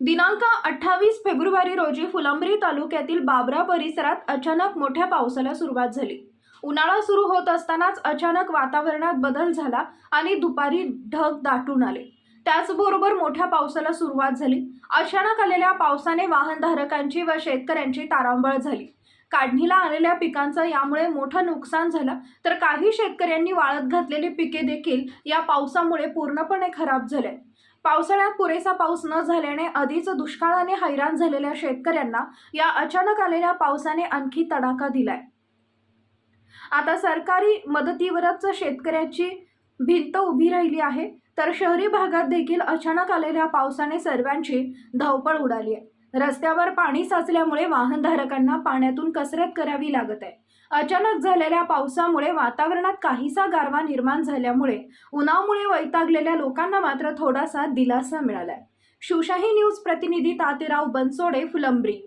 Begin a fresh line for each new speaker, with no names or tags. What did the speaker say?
दिनांक अठ्ठावीस फेब्रुवारी रोजी फुलंब्री तालुक्यातील बाबरा परिसरात अचानक मोठ्या पावसाला सुरुवात झाली. उन्हाळा सुरू होत असतानाच अचानक वातावरणात बदल झाला आणि दुपारी ढग दाटून आले. त्याचबरोबर मोठ्या पावसाला सुरुवात झाली. अचानक आलेल्या पावसाने वाहनधारकांची व शेतकऱ्यांची तारांबळ झाली. काढणीला आलेल्या पिकांचं यामुळे मोठं नुकसान झालं. तर काही शेतकऱ्यांनी वाळत घातलेली पिके देखील या पावसामुळे पूर्णपणे खराब झाले पावसाळ्यात पुरेसा पाऊस न झाल्याने आधीच दुष्काळाने हैराण झालेल्या शेतकऱ्यांना या अचानक आलेल्या पावसाने आणखी तडाखा दिलाय. आता सरकारी मदतीवरच शेतकऱ्याची भिंत उभी राहिली आहे तर शहरी भागात देखील अचानक आलेल्या पावसाने सर्वांची धावपळ उडाली आहे. रस्त्यावर पाणी साचल्यामुळे वाहनधारकांना पाण्यातून कसरत करावी लागत आहे. अचानक झालेल्या पावसामुळे वातावरणात काहीसा गारवा निर्माण झाल्यामुळे उन्हामुळे वैतागलेल्या लोकांना मात्र थोडासा दिलासा मिळालाय. शिवशाही न्यूज प्रतिनिधी तातेराव बनसोडे फुलंब्री.